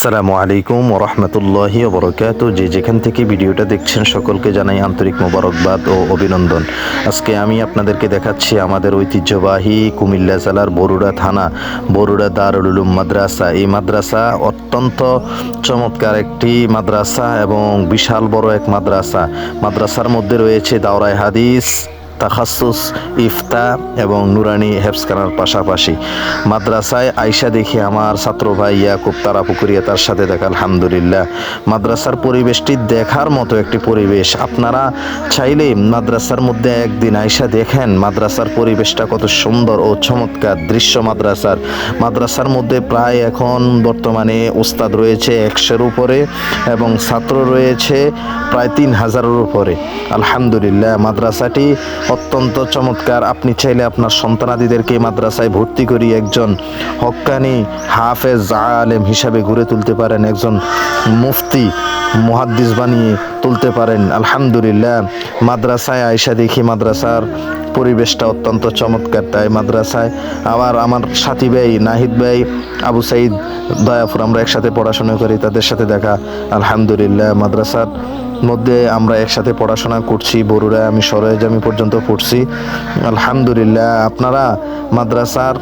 আসসালামু আলাইকুম রহমতুল্লাহি বরকাত। যে যেখান থেকে ভিডিওটা দেখছেন, সকলকে জানাই আন্তরিক মোবারকবাদ ও অভিনন্দন। আজকে আমি আপনাদেরকে দেখাচ্ছি আমাদের ঐতিহ্যবাহী কুমিল্লা জেলার বরুড়া থানা, বরুড়া দারুল উলুম মাদ্রাসা। এই মাদ্রাসা অত্যন্ত চমৎকার একটি মাদ্রাসা এবং বিশাল বড় এক মাদ্রাসা। মাদ্রাসার মধ্যে রয়েছে দাওরাই হাদিস তাখাসুস, ইফতা এবং নুরানি হেফসখানার পাশাপাশি। মাদ্রাসায় আইসা দেখি আমার ছাত্র ভাই ইয়াকুব তারা পুকুরিয়া তার সাথে দেখা, আলহামদুলিল্লাহ। মাদ্রাসার পরিবেশটি দেখার মতো একটি পরিবেশ। আপনারা চাইলে মাদ্রাসার মধ্যে একদিন আইসা দেখেন মাদ্রাসার পরিবেশটা কত সুন্দর ও চমৎকার দৃশ্য মাদ্রাসার। মাদ্রাসার মধ্যে প্রায় এখন বর্তমানে উস্তাদ রয়েছে একশোর উপরে এবং ছাত্র রয়েছে প্রায় তিন হাজারের উপরে। আলহামদুলিল্লাহ, মাদ্রাসাটি অত্যন্ত চমৎকার। আপনি চাইলে আপনার সন্তানাদিদেরকে মাদ্রাসায় ভর্তি করি একজন হক্কানি হাফেজ আলেম হিসাবে গড়ে তুলতে পারেন, একজন মুফতি, মহাদ্দিস বানিয়ে তুলতে পারেন। আলহামদুলিল্লাহ। মাদ্রাসায় আয়সা দেখি, মাদ্রাসার পরিবেশটা অত্যন্ত চমৎকার তাই মাদ্রাসায় আবার আমার সাথী ভাই, নাহিদ ভাই, আবু সাইদ দয়াপুর আমরা একসাথে পড়াশোনা করি, তাদের সাথে দেখা। আলহামদুলিল্লাহ, মাদ্রাসার মধ্যে আমরা একসাথে পড়াশোনা করছি, বরুড়ায় আমি সরেজামি পর্যন্ত পড়ছি। আলহামদুলিল্লাহ, আপনারা মাদ্রাসার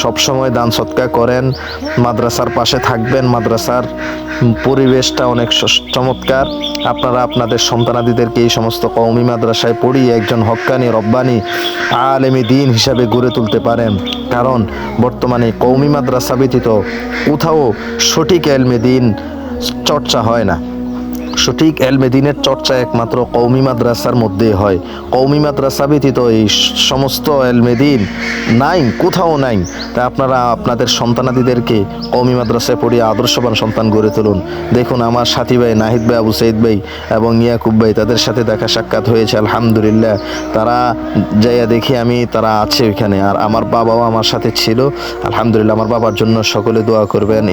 সবসময় দান সৎকার করেন, মাদ্রাসার পাশে থাকবেন, মাদ্রাসার পরিবেশটা অনেক চমৎকার। আপনারা আপনাদের সন্তানাদিদেরকে এই সমস্ত কওমি মাদ্রাসায় পড়িয়ে একজন হক্কানি, রব্বানি, আলেমি দিন হিসাবে গড়ে তুলতে পারেন। কারণ বর্তমানে কওমি মাদ্রাসা ব্যতীত কোথাও সঠিক এলমে দিন চর্চা হয় না। সঠিক এলমেদিনের চর্চা একমাত্র কৌমি মাদ্রাসার মধ্যে হয়। কৌমি মাদ্রাসা ব্যতীত এই সমস্ত এলমেদিন নাই, কোথাও নাই। তা আপনারা আপনাদের সন্তানাদিদেরকে কৌমি মাদ্রাসায় পড়িয়ে আদর্শবান সন্তান গড়ে তুলুন। দেখুন, আমার সাথী ভাই নাহিদ ভাই, আবু সঈদ ভাই এবং ইয়াকুব ভাই, তাদের সাথে দেখা সাক্ষাৎ হয়েছে, আলহামদুলিল্লাহ। তারা যাইয়া দেখি আমি, তারা আছে ওইখানে আর আমার বাবাও আমার সাথে ছিল। আলহামদুলিল্লাহ, আমার বাবার জন্য সকলে দোয়া করবেন।